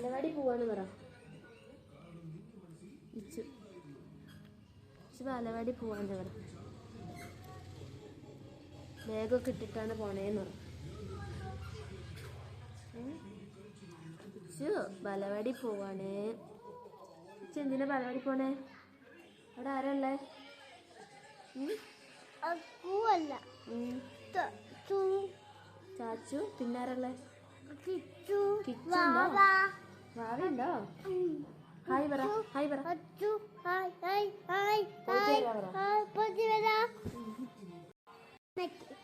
ബാലവാടി പോവാന്ന് പറ. ഇച്ചു ഇച്ചു ബാലവാടി പോവാന്ന് പറ. ബാഗൊക്കെ ഇട്ടിട്ടാണ് പോണേന്ന് പറ. ഇച്ചു ബാലവാടി പോവാണേ. ഇച്ചു എന്തിനാ ബാലവാടി പോണേ? അവിടെ ആരല്ലേ ചാച്ചു പിന്നാരല്ലേ കിച്ചു. കിച്ചു ഭാവിയുണ്ടോ ഹായ് പറ ഹായ് പറ. അച്ചു ഹായ് ഹായ് ഹായ് പോയിട്ട് ഹായ് വരാം പോയിട്ട് വരാം.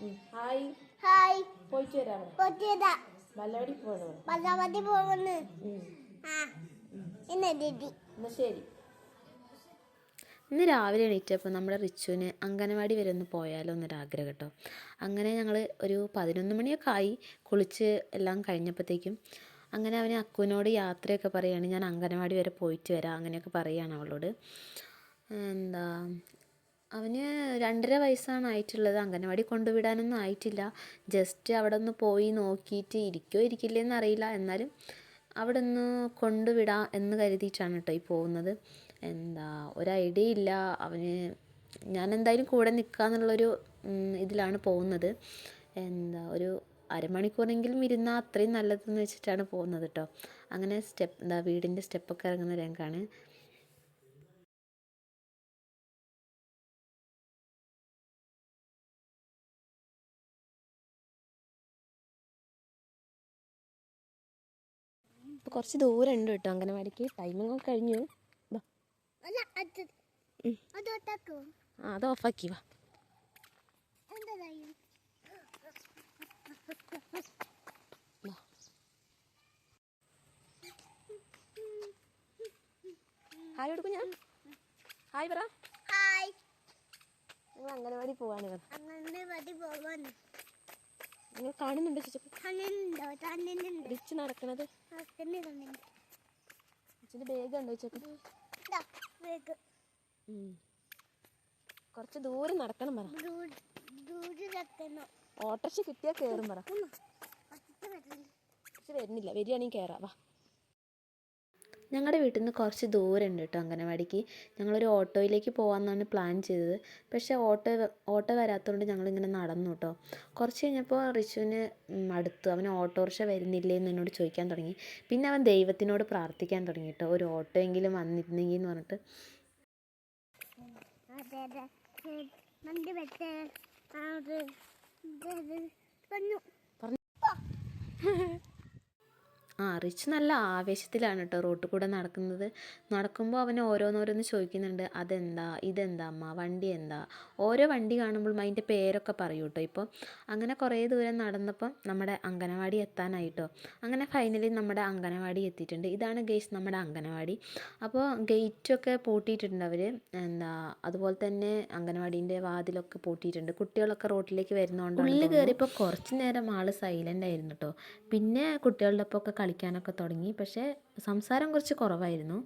ഉം. ഹായ്. ഹായ്. പോയിട്ട് വരാം പറ. പോയിട്ട് വരാം. ബാലവാടി പോകണോ പല്ലാമതി പോകുന്നു ആ. ഇന്ന ദീദി എന്നാ ശരി. ഇന്ന് രാവിലെ എണീറ്റപ്പോൾ നമ്മുടെ റിച്ചുവിന് അംഗനവാടി വരെ ഒന്ന് പോയാലോ എന്നൊരാഗ്രഹം കേട്ടോ. അങ്ങനെ ഞങ്ങൾ ഒരു പതിനൊന്ന് മണിയൊക്കെ ആയി കുളിച്ച് എല്ലാം കഴിഞ്ഞപ്പോഴത്തേക്കും അങ്ങനെ അവന് അക്കുവിനോട് യാത്രയൊക്കെ പറയുകയാണ് ഞാൻ അംഗനവാടി വരെ പോയിട്ട് വരാം. അങ്ങനെയൊക്കെ പറയുകയാണ് അവളോട്. എന്താ അവന് രണ്ടര വയസ്സാണ് ആയിട്ടുള്ളത്. അംഗനവാടി കൊണ്ടുവിടാനൊന്നും ആയിട്ടില്ല. ജസ്റ്റ് അവിടെ ഒന്ന് പോയി നോക്കിയിട്ട് ഇരിക്കോ ഇരിക്കില്ലേന്ന് അറിയില്ല. എന്നാലും അവിടെ ഒന്ന് കൊണ്ടുവിടാം എന്ന് കരുതിയിട്ടാണ് കേട്ടോ ഈ പോകുന്നത്. എന്താ ഒരു ഐഡിയ ഇല്ല. അവന് ഞാൻ എന്തായാലും കൂടെ നിൽക്കാന്നുള്ളൊരു ഇതിലാണ് പോകുന്നത്. എന്താ ഒരു അരമണിക്കൂറെങ്കിലും ഇരുന്നാൽ അത്രയും നല്ലതെന്ന് വെച്ചിട്ടാണ് പോകുന്നത് കേട്ടോ അങ്ങനെ സ്റ്റെപ്പ് എന്താ വീടിന്റെ സ്റ്റെപ്പൊക്കെ ഇറങ്ങുന്ന രംഗമാണ് ഇപ്പോൾ കുറച്ച് ദൂരം ഉണ്ട് കേട്ടോ അംഗനവാടിക്ക്. ടൈമിങ് ഒക്കെ കഴിഞ്ഞു. ആ അത് ഓഫാക്കി വാ. ഹായ് എടുക്കും ഞാൻ ഹായ് പറ. ഹായ് നിങ്ങൾ അംഗനവാടി പോവാണ് പറ മതി പോവാന്ന് നിങ്ങൾ കാണുന്നുണ്ടോ ചേച്ചി? റിച്ച് നടക്കണത്. ബാഗ് ഉണ്ടോ ചേച്ചി? കുറച്ച് ദൂരം നടക്കണം പറ. ദൂരെ വെക്കണം ഓട്ടോറിക്ഷ കിട്ടിയാൽ കയറും പറ. വരുന്നില്ല. വരികയാണെങ്കിൽ കയറാം വാ. ഞങ്ങളുടെ വീട്ടിൽ നിന്ന് കുറച്ച് ദൂരം ഉണ്ട് കേട്ടോ അംഗനവാടിക്ക്. ഞങ്ങളൊരു ഓട്ടോയിലേക്ക് പോകാമെന്നാണ് പ്ലാൻ ചെയ്തത്. പക്ഷേ ഓട്ടോ ഓട്ടോ വരാത്തതുകൊണ്ട് ഞങ്ങളിങ്ങനെ നടന്നു കേട്ടോ കുറച്ച് കഴിഞ്ഞപ്പോൾ റിഷുവിന് അടുത്തു. അവന് ഓട്ടോറിക്ഷ വരുന്നില്ലേ എന്ന് എന്നോട് ചോദിക്കാൻ തുടങ്ങി. പിന്നെ അവൻ ദൈവത്തിനോട് പ്രാർത്ഥിക്കാൻ തുടങ്ങി കേട്ടോ ഒരു ഓട്ടോ എങ്കിലും വന്നിരുന്നെങ്കിൽ എന്ന് പറഞ്ഞിട്ട്. അതെ അതെ. പറഞ്ഞു. ആ റിച്ച് നല്ല ആവേശത്തിലാണ് കേട്ടോ റോട്ടിൽ കൂടെ നടക്കുന്നത്. നടക്കുമ്പോൾ അവനെ ഓരോന്നോരോന്ന് ചോദിക്കുന്നുണ്ട്. അതെന്താ? ഇതെന്താ അമ്മ? വണ്ടി എന്താ? ഓരോ വണ്ടി കാണുമ്പോൾ അതിന്റെ പേരൊക്കെ പറയൂ കേട്ടോ ഇപ്പോൾ അങ്ങനെ കുറേ ദൂരം നടന്നപ്പം നമ്മുടെ അംഗനവാടി എത്താനായിട്ടോ അങ്ങനെ ഫൈനലി നമ്മുടെ അംഗനവാടി എത്തിയിട്ടുണ്ട്. ഇതാണ് ഗേസ് നമ്മുടെ അംഗനവാടി. അപ്പോൾ ഗേറ്റൊക്കെ പൂട്ടിയിട്ടുണ്ട് അവർ എന്താ അതുപോലെ തന്നെ അംഗനവാടീന്റെ വാതിലൊക്കെ പൂട്ടിയിട്ടുണ്ട്. കുട്ടികളൊക്കെ റോട്ടിലേക്ക് വരുന്നതുകൊണ്ട് ഉള്ളിൽ കയറിയപ്പോൾ കുറച്ച് നേരം ആൾ സൈലന്റ് ആയിരുന്നു കേട്ടോ പിന്നെ കുട്ടികളുടെ ഒപ്പം ഒക്കെ കളിക്കാനൊക്കെ തുടങ്ങി. പക്ഷേ സംസാരം കുറച്ച് കുറവായിരുന്നു.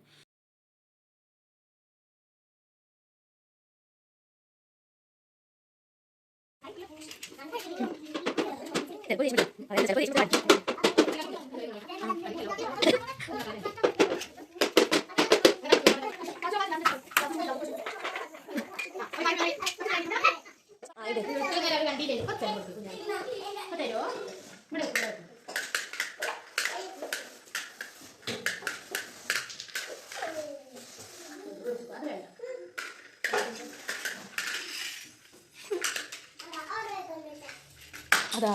അതാ.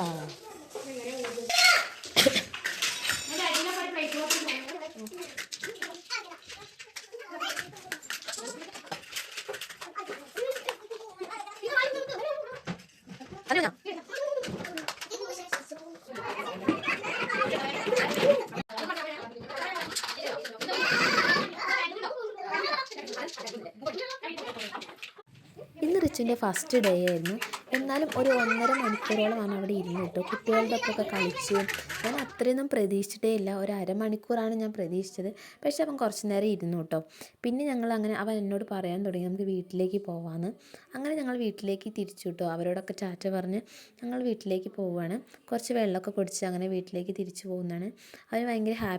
ഇന്ന് റിച്ചിന്റെ ഫസ്റ്റ് ഡേ ആയിരുന്നു. എന്നാലും ഒരു ഒന്നര മണിക്കൂറോളം അവൻ അവിടെ ഇരുന്നു കേട്ടോ. കുട്ടികളുടെ ഒപ്പമൊക്കെ കളിച്ച് ഞാൻ അത്രയൊന്നും പ്രതീക്ഷിച്ചിട്ടേ ഇല്ല. ഒരു അരമണിക്കൂറാണ് ഞാൻ പ്രതീക്ഷിച്ചത്. പക്ഷെ അവൻ കുറച്ച് നേരം ഇരുന്നു കേട്ടോ. പിന്നെ ഞങ്ങൾ അങ്ങനെ അവൻ എന്നോട് പറയാൻ തുടങ്ങി നമുക്ക് വീട്ടിലേക്ക് പോവാമെന്ന് അങ്ങനെ ഞങ്ങൾ വീട്ടിലേക്ക് തിരിച്ചു കേട്ടോ. അവരോടൊക്കെ ചാറ്റ പറഞ്ഞ് ഞങ്ങൾ വീട്ടിലേക്ക് പോവുകയാണ് കുറച്ച് വെള്ളമൊക്കെ കുടിച്ച് അങ്ങനെ വീട്ടിലേക്ക് തിരിച്ചു പോകുന്നതാണ്. അവന് ഭയങ്കര ഹാപ്പി